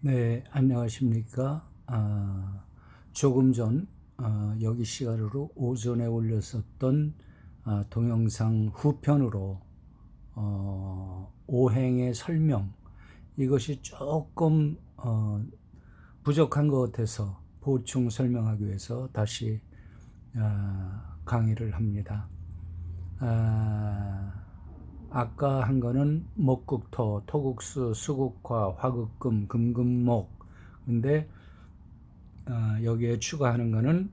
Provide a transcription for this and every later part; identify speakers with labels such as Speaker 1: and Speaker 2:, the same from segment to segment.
Speaker 1: 네, 안녕하십니까. 아, 조금 전 아, 여기 시간으로 오전에 올렸었던 아, 동영상 후편으로 어, 오행의 설명 이것이 조금 어, 부족한 것 같아서 보충 설명하기 위해서 다시 아, 강의를 합니다. 아, 아까 한 거는 목국토, 토국수, 수국화, 화극금, 금금목. 근데 어, 여기에 추가하는 거는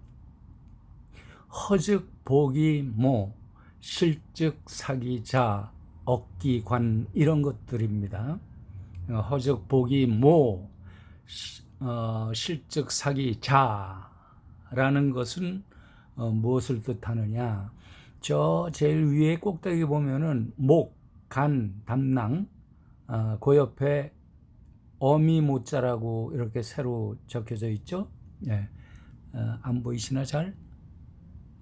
Speaker 1: 허즉, 보기, 모, 실즉, 사기자, 억기관 이런 것들입니다. 어, 허즉, 보기, 모, 시- 어, 실즉, 사기자라는 것은 어, 무엇을 뜻하느냐? 저 제일 위에 꼭대기 보면은 목, 간, 담낭, 아, 그 옆에 어미 모자라고 이렇게 새로 적혀져 있죠. 예, 어, 안 보이시나 잘?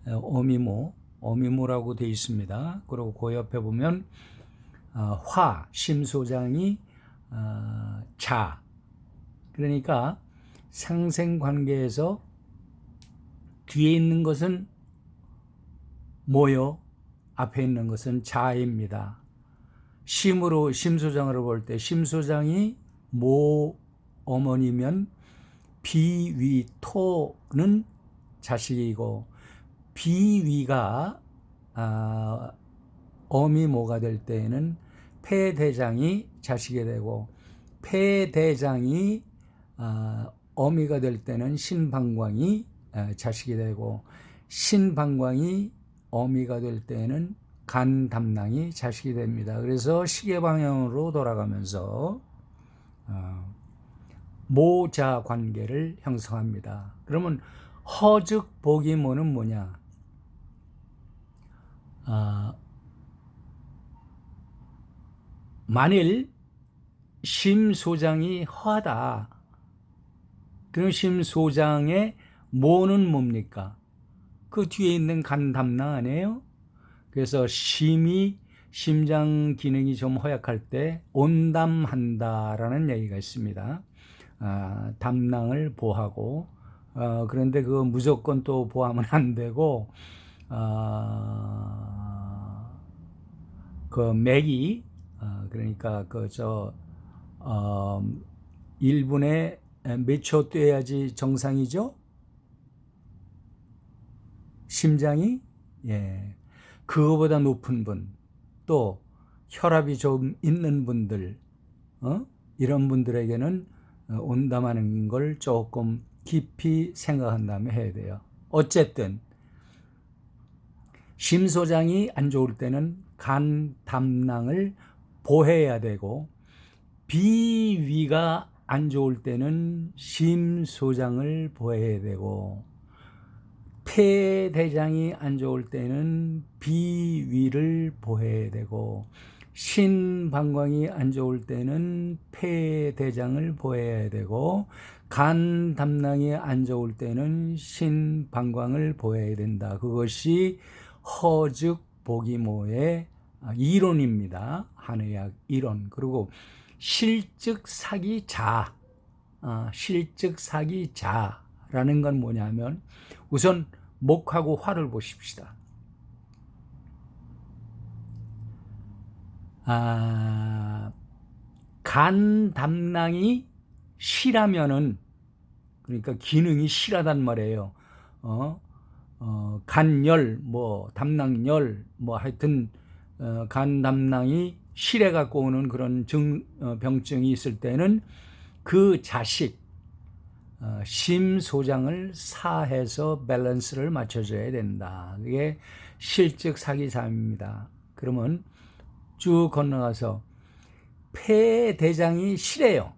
Speaker 1: 어, 어미모, 어미모라고 돼 있습니다. 그리고 그 옆에 보면 어, 화, 심소장이 어, 자. 그러니까 상생관계에서 뒤에 있는 것은 모여 앞에 있는 것은 자입니다. 심으로 심소장으로 볼 때 심소장이 모 어머니면 비위토는 자식이고 비위가 아, 어미모가 될 때에는 폐대장이 자식이 되고 폐대장이 아, 어미가 될 때는 신방광이 아, 자식이 되고 신방광이 어미가 될 때에는 간 담낭이 자식이 됩니다. 그래서 시계 방향으로 돌아가면서 어, 모자 관계를 형성합니다. 그러면 허즉 보기모는 뭐냐? 아, 만일 심소장이 허하다. 그럼 심소장의 모는 뭡니까? 그 뒤에 있는 간 담낭 아니에요? 그래서 심이 심장 기능이 좀 허약할 때 온담한다라는 얘기가 있습니다. 아, 담낭을 보하고 어, 그런데 그 무조건 또 보하면 안 되고 아, 그 맥이 어, 그러니까 그저 어, 1분에 몇 초 뛰어야지 정상이죠? 심장이 예 그거보다 높은 분 또 혈압이 좀 있는 분들 어? 이런 분들에게는 어, 온담하는 걸 조금 깊이 생각한 다음에 해야 돼요. 어쨌든 심소장이 안 좋을 때는 간 담낭을 보해야 되고 비위가 안 좋을 때는 심소장을 보해야 되고 폐대장이 안 좋을 때는 비위를 보해야 되고 신방광이 안 좋을 때는 폐대장을 보해야 되고 간 담낭이 안 좋을 때는 신방광을 보해야 된다. 그것이 허즉 보기모의 이론입니다. 한의학 이론. 그리고 실즉 사기자, 아, 실즉 사기 자 라는 건 뭐냐면 우선 목하고 화를 보십시다. 아, 간 담낭이 실하면은 그러니까 기능이 실하단 말이에요. 어, 어, 간열, 뭐 담낭열, 뭐 하여튼 어, 간 담낭이 실해 갖고 오는 그런 증, 어, 병증이 있을 때는 그 자식 어, 심소장을 사해서 밸런스를 맞춰줘야 된다. 그게 실적 사기삼입니다. 그러면 쭉 건너가서 폐대장이 실해요.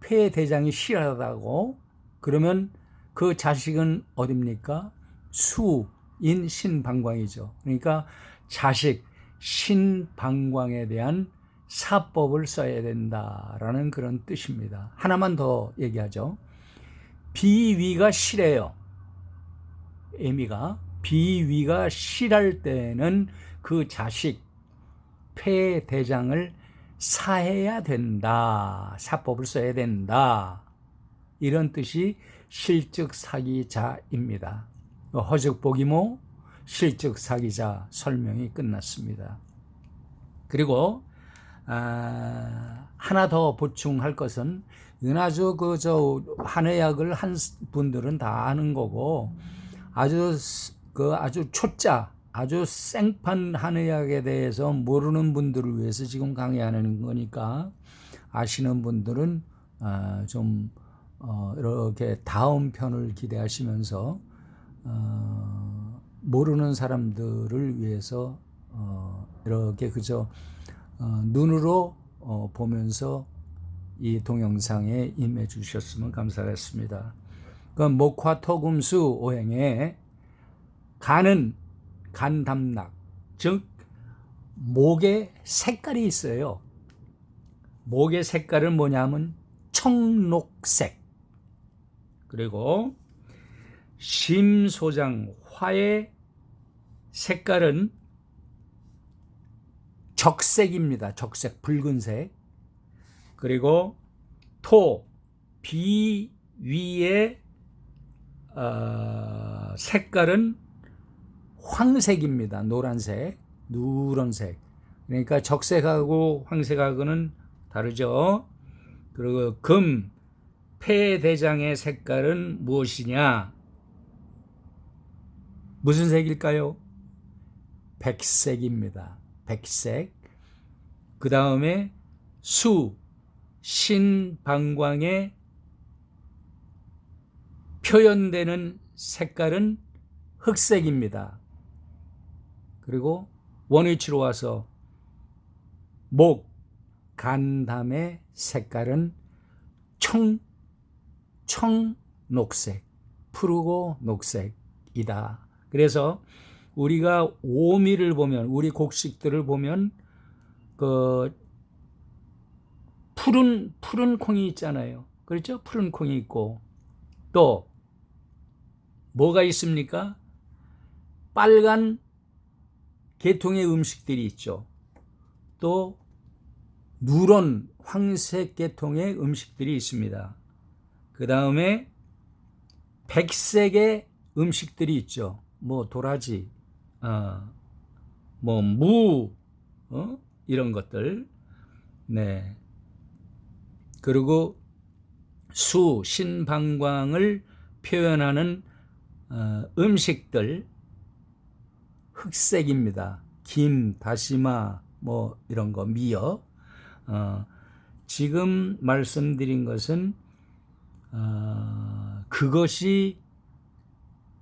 Speaker 1: 폐대장이 실하다고 그러면 그 자식은 어딥니까? 수인 신방광이죠. 그러니까 자식 신방광에 대한 사법을 써야 된다라는 그런 뜻입니다. 하나만 더 얘기하죠. 비위가 실해요. 애미가 비위가 실할 때는 그 자식 폐대장을 사해야 된다. 사법을 써야 된다. 이런 뜻이 실적 사기자입니다. 허적보기모 실적 사기자 설명이 끝났습니다. 그리고 아, 하나 더 보충할 것은 은하주 그 저 한의학을 한 분들은 다 아는 거고 아주 그 아주 초짜 아주 생판 한의학에 대해서 모르는 분들을 위해서 지금 강의하는 거니까 아시는 분들은 아, 좀 어, 이렇게 다음 편을 기대하시면서 어, 모르는 사람들을 위해서 어, 이렇게 그저 어, 눈으로 어, 보면서 이 동영상에 임해 주셨으면 감사하겠습니다. 그 목화 토금수 오행에 간은 간담락 즉 목의 색깔이 있어요. 목의 색깔은 뭐냐면 청록색 그리고 심소장 화의 색깔은 적색입니다. 적색, 붉은색. 그리고 토, 비 위의 어, 색깔은 황색입니다. 노란색, 누런색. 그러니까 적색하고 황색하고는 다르죠. 그리고 금, 폐대장의 색깔은 무엇이냐? 무슨 색일까요? 백색입니다. 백색. 그 다음에 수, 신방광에 표현되는 색깔은 흑색입니다. 그리고 원위치로 와서 목, 간담의 색깔은 청, 청 녹색, 푸르고 녹색이다. 그래서 우리가 오미를 보면 우리 곡식들을 보면 그 푸른 푸른 콩이 있잖아요. 그렇죠? 푸른 콩이 있고 또 뭐가 있습니까? 빨간 계통의 음식들이 있죠. 또 누런 황색 계통의 음식들이 있습니다. 그 다음에 백색의 음식들이 있죠. 뭐 도라지, 어, 뭐 무, 어? 이런 것들, 네. 그리고 수, 신방광을 표현하는 어, 음식들 흑색입니다. 김, 다시마, 뭐 이런 거, 미역. 어, 지금 말씀드린 것은 어, 그것이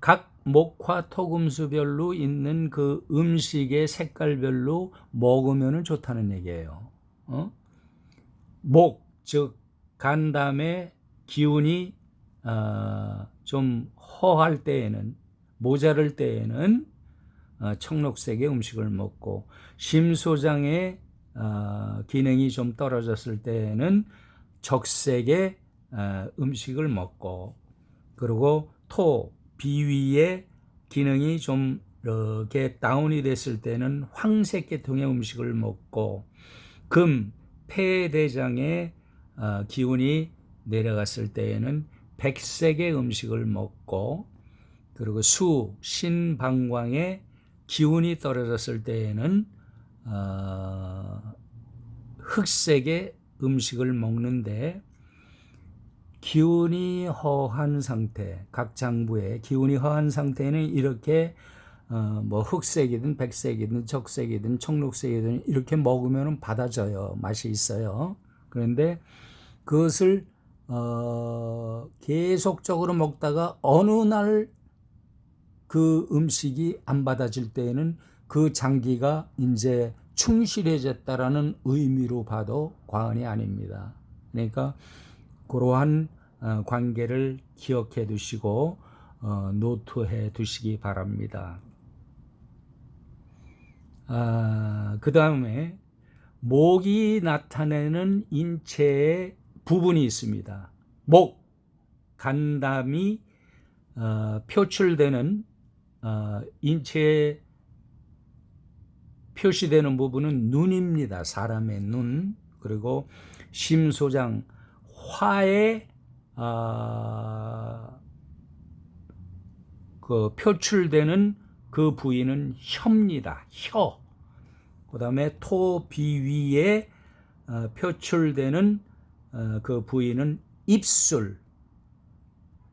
Speaker 1: 각 목화 토금수별로 있는 그 음식의 색깔별로 먹으면 좋다는 얘기예요. 어? 목, 즉 간담의 기운이 어, 좀 허할 때에는 모자랄 때에는 어, 청록색의 음식을 먹고 심소장의 어, 기능이 좀 떨어졌을 때에는 적색의 어, 음식을 먹고 그리고 토, 비위의 기능이 좀 이렇게 다운이 됐을 때는 황색 계통의 음식을 먹고 금, 폐대장의 어, 기운이 내려갔을 때에는 백색의 음식을 먹고 그리고 수, 신방광의 기운이 떨어졌을 때에는 어, 흑색의 음식을 먹는데 기운이 허한 상태, 각 장부에 기운이 허한 상태는 이렇게 어, 뭐 흑색이든 백색이든 적색이든 청록색이든 이렇게 먹으면 받아져요. 맛이 있어요. 그런데 그것을 어, 계속적으로 먹다가 어느 날 그 음식이 안 받아질 때에는 그 장기가 이제 충실해졌다라는 의미로 봐도 과언이 아닙니다. 그러니까 그러한 어, 관계를 기억해 두시고 어, 노트해 두시기 바랍니다. 아, 그 다음에 목이 나타내는 인체의 부분이 있습니다. 목, 간담이 어, 표출되는 어, 인체에 표시되는 부분은 눈입니다. 사람의 눈. 그리고 심소장 화에 아, 그 표출되는 그 부위는 혀입니다. 혀. 그 다음에 토 비 위에 어, 표출되는 어, 그 부위는 입술.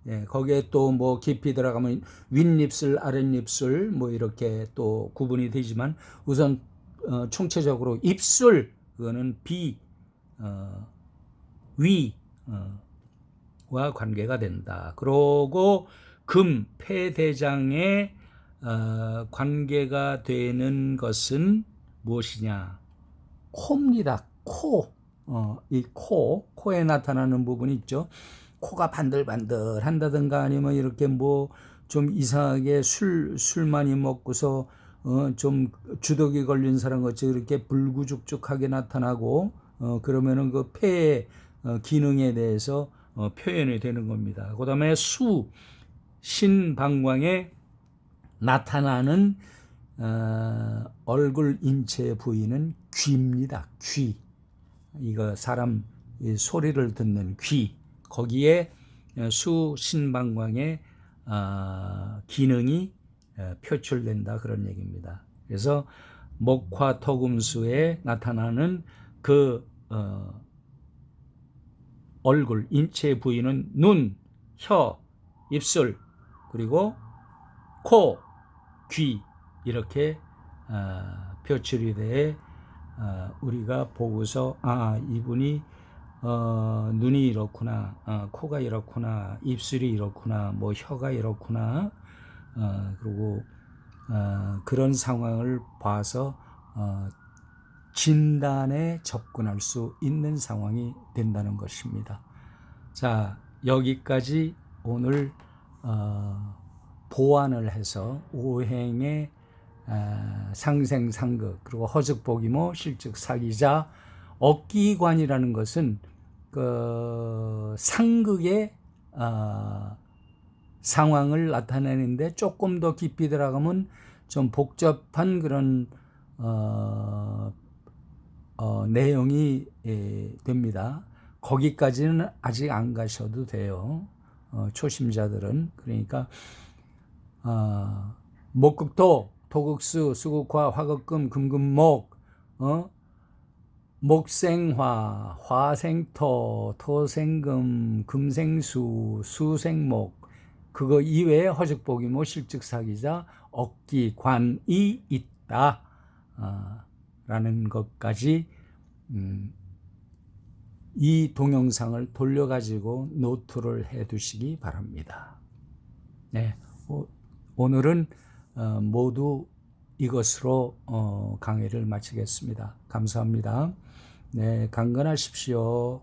Speaker 1: 예, 거기에 또 뭐 깊이 들어가면 윗입술, 아랫입술 뭐 이렇게 또 구분이 되지만 우선 어, 총체적으로 입술 그거는 비 어, 위 어, 와 관계가 된다. 그러고 금 폐대장에 어, 관계가 되는 것은 무엇이냐? 코입니다. 코. 어, 이 코, 코에 나타나는 부분이 있죠. 코가 반들반들 한다든가 아니면 이렇게 뭐 좀 이상하게 술, 술 많이 먹고서 어, 좀 주독이 걸린 사람 같이 이렇게 불구죽죽하게 나타나고 어, 그러면은 그 어, 기능에 대해서 어, 표현이 되는 겁니다. 그 다음에 수, 신방광에 나타나는 어, 얼굴 인체 부위는 귀입니다. 귀. 이거 사람 이 소리를 듣는 귀. 거기에 어, 수 신방광의 어, 기능이 어, 표출된다 그런 얘기입니다. 그래서 목화 토금수에 나타나는 그 어, 얼굴 인체 부위는 눈, 혀, 입술 그리고 코, 귀 이렇게 어, 표출이 돼 어, 우리가 보고서 아 이분이 어, 눈이 이렇구나, 어, 코가 이렇구나, 입술이 이렇구나, 뭐 혀가 이렇구나, 어, 그리고 어, 그런 상황을 봐서 어, 진단에 접근할 수 있는 상황이 된다는 것입니다. 자 여기까지 오늘 어, 보완을 해서 오행의 아, 상생 상극 그리고 허즉복이모 실즉 사기자 억기관이라는 것은 그 상극의 어, 상황을 나타내는데 조금 더 깊이 들어가면 좀 복잡한 그런 어, 어, 내용이 예, 됩니다. 거기까지는 아직 안 가셔도 돼요. 어, 초심자들은 그러니까 어, 목극토, 토극수, 수국화, 화극금, 금금목, 어? 목생화, 화생토, 토생금, 금생수, 수생목, 그거 이외에 허적복이 뭐 실직사기자, 억기관이 있다. 어, 라는 것까지, 음, 이 동영상을 돌려가지고 노트를 해 두시기 바랍니다. 네. 오, 오늘은 어, 모두 이것으로 어, 강의를 마치겠습니다. 감사합니다. 네, 강건하십시오.